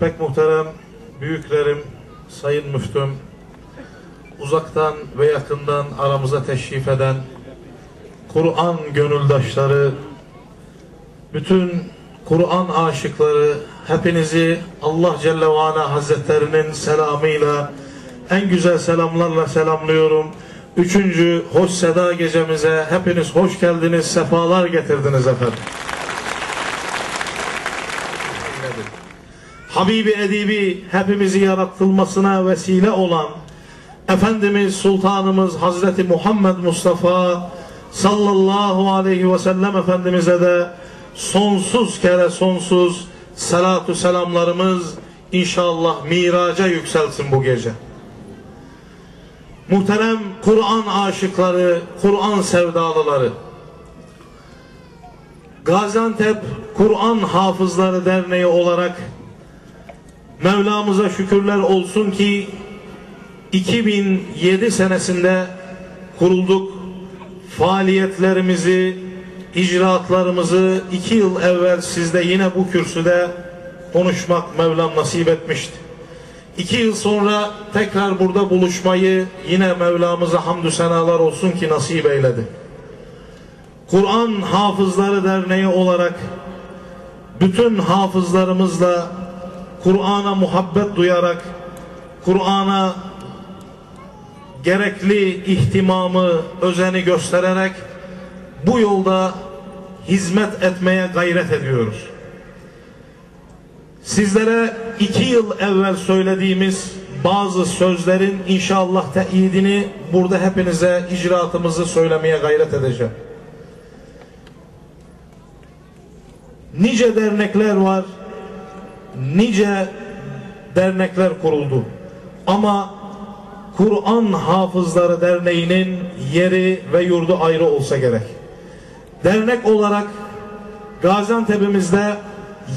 Pek muhterem büyüklerim, sayın müftüm, uzaktan ve yakından aramıza teşrif eden Kur'an gönüldaşları, bütün Kur'an aşıkları, hepinizi Allah Celle ve Ala Hazretlerinin selamıyla, en güzel selamlarla selamlıyorum. Üçüncü hoş seda gecemize hepiniz hoş geldiniz, sefalar getirdiniz efendim. Habibi Edibi hepimizi yaratılmasına vesile olan Efendimiz Sultanımız Hazreti Muhammed Mustafa sallallahu aleyhi ve sellem Efendimiz'e de sonsuz kere sonsuz salatu selamlarımız inşallah miraca yükselsin bu gece. Muhterem Kur'an aşıkları, Kur'an sevdalıları, Gaziantep Kur'an Hafızları Derneği olarak Mevlamıza şükürler olsun ki 2007 senesinde kurulduk. Faaliyetlerimizi, icraatlarımızı iki yıl evvel sizde yine bu kürsüde konuşmak Mevlam nasip etmişti. İki yıl sonra tekrar burada buluşmayı yine Mevlamıza hamdü senalar olsun ki nasip eyledi. Kur'an Hafızları Derneği olarak bütün hafızlarımızla Kur'an'a muhabbet duyarak Kur'an'a gerekli ihtimamı, özeni göstererek bu yolda hizmet etmeye gayret ediyoruz. Sizlere iki yıl evvel söylediğimiz bazı sözlerin inşallah teyidini burada hepinize icraatımızı söylemeye gayret edeceğim. Nice dernekler var, nice dernekler kuruldu. Ama Kur'an Hafızları Derneği'nin yeri ve yurdu ayrı olsa gerek. Dernek olarak Gaziantep'imizde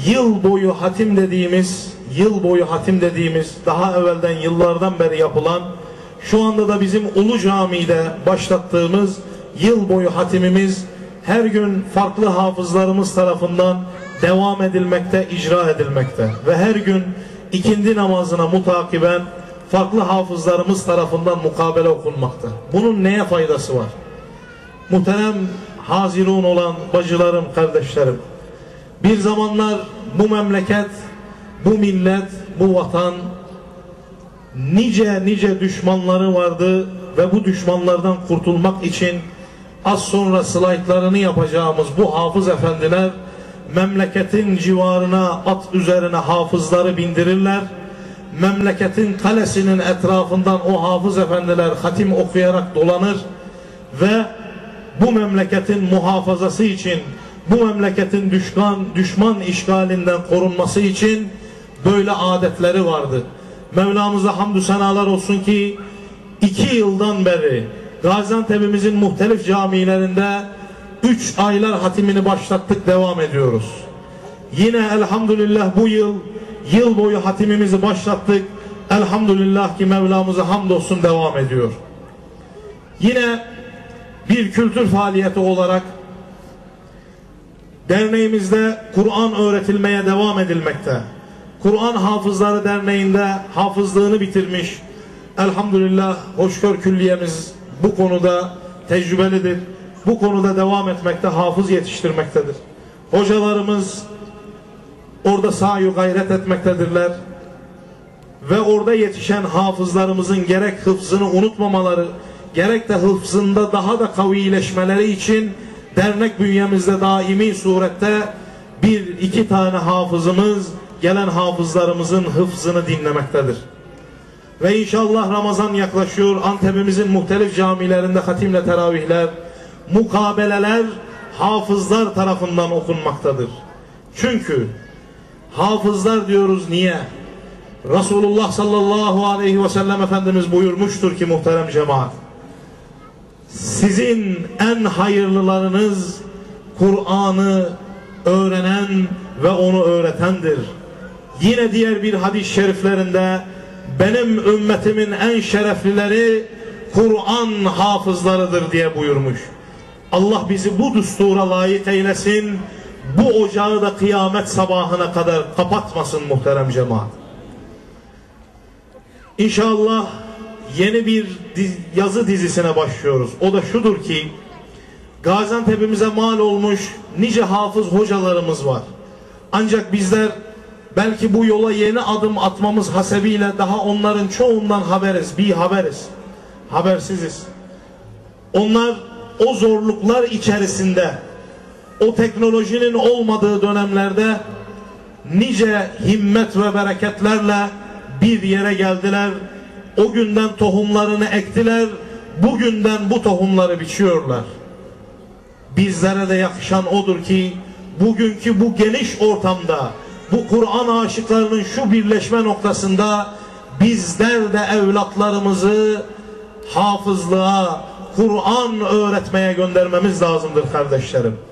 yıl boyu hatim dediğimiz, yıl boyu hatim dediğimiz daha evvelden yıllardan beri yapılan şu anda da bizim Ulu Cami'de başlattığımız yıl boyu hatimimiz her gün farklı hafızlarımız tarafından devam edilmekte, icra edilmekte ve her gün ikindi namazına mutakiben farklı hafızlarımız tarafından mukabele okunmakta. Bunun neye faydası var? Muhterem hazirun olan bacılarım, kardeşlerim. Bir zamanlar bu memleket, bu millet, bu vatan nice nice düşmanları vardı ve bu düşmanlardan kurtulmak için az sonra slaytlarını yapacağımız bu hafız efendiler memleketin civarına at üzerine hafızları bindirirler. Memleketin kalesinin etrafından o hafız efendiler hatim okuyarak dolanır ve bu memleketin muhafazası için bu memleketin düşman, düşman işgalinden korunması için böyle adetleri vardı. Mevlamıza hamdü senalar olsun ki iki yıldan beri Gaziantep'imizin muhtelif camilerinde üç aylar hatimini başlattık devam ediyoruz. Yine elhamdülillah bu yıl yıl boyu hatimimizi başlattık. Elhamdülillah ki Mevlamıza hamdolsun devam ediyor. Yine bir kültür faaliyeti olarak derneğimizde Kur'an öğretilmeye devam edilmekte. Kur'an Hafızları Derneği'nde hafızlığını bitirmiş. Elhamdülillah hoşgör külliyemiz bu konuda tecrübelidir. Bu konuda devam etmekte, hafız yetiştirmektedir. Hocalarımız orada sahi gayret etmektedirler. Ve orada yetişen hafızlarımızın gerek hıfzını unutmamaları, gerek de hıfzında daha da kavileşmeleri için dernek bünyemizde daimi surette bir iki tane hafızımız gelen hafızlarımızın hıfzını dinlemektedir. Ve inşallah Ramazan yaklaşıyor. Antep'imizin muhtelif camilerinde hatimle teravihler, mukabeleler hafızlar tarafından okunmaktadır. Çünkü hafızlar diyoruz niye? Resulullah sallallahu aleyhi ve sellem Efendimiz buyurmuştur ki muhterem cemaat. Sizin en hayırlılarınız Kur'an'ı öğrenen ve onu öğretendir. Yine diğer bir hadis-i şeriflerinde benim ümmetimin en şereflileri Kur'an hafızlarıdır diye buyurmuş. Allah bizi bu düstura layık eylesin. bu ocağı da kıyamet sabahına kadar kapatmasın muhterem cemaat. İnşallah yeni bir yazı dizisine başlıyoruz. O da şudur ki Gaziantep'imize mal olmuş nice hafız hocalarımız var. Ancak bizler belki bu yola yeni adım atmamız hasebiyle daha onların çoğundan haberiz, bir haberiz. Habersiziz. Onlar o zorluklar içerisinde o teknolojinin olmadığı dönemlerde nice himmet ve bereketlerle bir yere geldiler. O günden tohumlarını ektiler. Bugünden bu tohumları biçiyorlar. Bizlere de yakışan odur ki bugünkü bu geniş ortamda bu Kur'an aşıklarının şu birleşme noktasında bizler de evlatlarımızı hafızlığa, Kur'an öğretmeye göndermemiz lazımdır kardeşlerim.